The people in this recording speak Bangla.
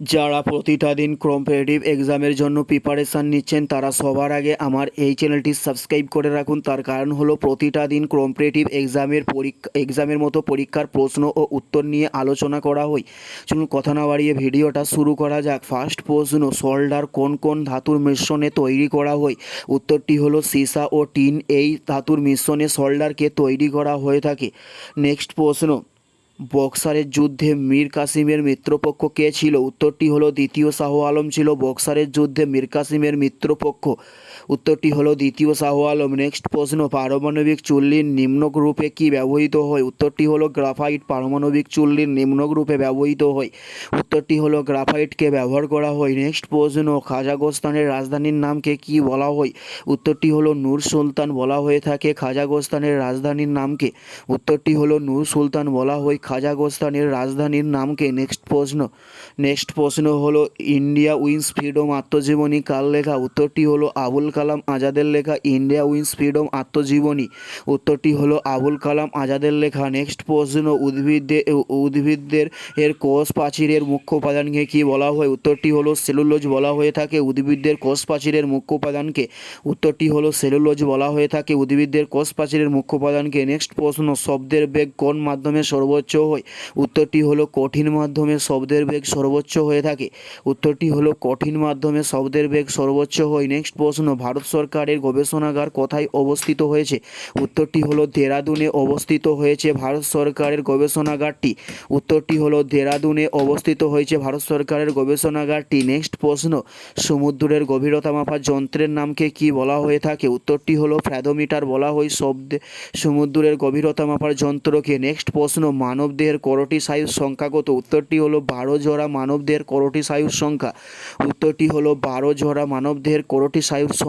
যারা প্রতিটা দিন কম্পারেটিভ এক্সামের জন্য প্রিপারেশান নিচ্ছেন, তারা সবার আগে আমার এই চ্যানেলটি সাবস্ক্রাইব করে রাখুন। তার কারণ হলো প্রতিটা দিন কম্পারেটিভ এক্সামের পরীক্ষা এক্সামের মতো পরীক্ষার প্রশ্ন ও উত্তর নিয়ে আলোচনা করা হয়। চলুন, কথা না বাড়িয়ে ভিডিওটা শুরু করা যাক। ফার্স্ট প্রশ্ন সোল্ডার কোন কোন ধাতুর মিশ্রণে তৈরি করা হয়? উত্তরটি হলো, সীসা ও টিন এই ধাতুর মিশ্রণে সোল্ডারকে তৈরি করা হয়ে থাকে। নেক্সট প্রশ্ন বক্সারের যুদ্ধে মীর কাসিমের মিত্রপক্ষ কে ছিল? উত্তরটি হলো দ্বিতীয় শাহ আলম ছিল বক্সারের যুদ্ধে মীর কাসিমের মিত্রপক্ষ। উত্তরটি হলো দ্বিতীয় শাহ আলম নেক্সট প্রশ্ন, পারমাণবিক চুল্লির নিম্নক রূপে কি ব্যবহৃত হয়? উত্তরটি হলো গ্রাফাইট, পারমাণবিক চুল্লির নিম্নক রূপে ব্যবহৃত হয়। উত্তরটি হলো গ্রাফাইটকে ব্যবহার করা হয়। নেক্সট প্রশ্ন কাজাকস্তানের রাজধানীর নামকে কি বলা হয়? উত্তরটি হলো নূর সুলতান বলা হয়ে থাকে কাজাকস্তানের রাজধানীর নামকে। উত্তরটি হলো নূর সুলতান বলা হয় কাজাকস্তানের রাজধানীর নামকে। নেক্সট প্রশ্ন নেক্সট প্রশ্ন হলো ইন্ডিয়া উইন্স ফ্রিডম আত্মজীবনী কার লেখা? উত্তরটি হলো আবুল কালাম আজাদের লেখা ইন্ডিয়া উইন্স ফ্রিডম আত্মজীবনী। উত্তরটি হলো আবুল কালাম আজাদের লেখা নেক্সট প্রশ্ন উদ্ভিদদের উদ্ভিদদের এর কোষ প্রাচীরের মুখ্য উপাদানকে কী বলা হয়? উত্তরটি হলো সেলুলোজ বলা হয়ে থাকে উদ্ভিদদের কোষ প্রাচীরের মুখ্য উপাদানকে। উত্তরটি হলো সেলুলোজ বলা হয়ে থাকে উদ্ভিদদের কোষ প্রাচীরের মুখ্য উপাদানকে। নেক্সট প্রশ্ন, শব্দের বেগ কোন মাধ্যমে সর্বোচ্চ হয়? উত্তরটি হলো কঠিন মাধ্যমে শব্দের বেগ সর্বোচ্চ হয়ে থাকে। উত্তরটি হলো কঠিন মাধ্যমে শব্দের বেগ সর্বোচ্চ হয়। নেক্সট প্রশ্ন ভারত সরকারের গবেষণাগার কোথায় অবস্থিত হয়েছে? উত্তরটি হলো দেরাদুনে অবস্থিত হয়েছে ভারত সরকারের গবেষণাগারটি। উত্তরটি হলো দেরাদুনে অবস্থিত হয়েছে ভারত সরকারের গবেষণাগারটি। নেক্সট প্রশ্ন, সমুদ্রের গভীরতা মাপার যন্ত্রের নামকে কি বলা হয়ে থাকে? উত্তরটি হলো ফ্যাদোমিটার বলা হয় শব্দে, সমুদ্রের গভীরতা মাপার যন্ত্রকে। নেক্সট প্রশ্ন, মানবদেহের করোটি সায়ুর সংখ্যা কত উত্তরটি হলো বারো জোড়া মানবদেহের করোটি সায়ুর সংখ্যা। উত্তরটি হলো বারো জোড়া মানবদেহের করোটি সায়ুর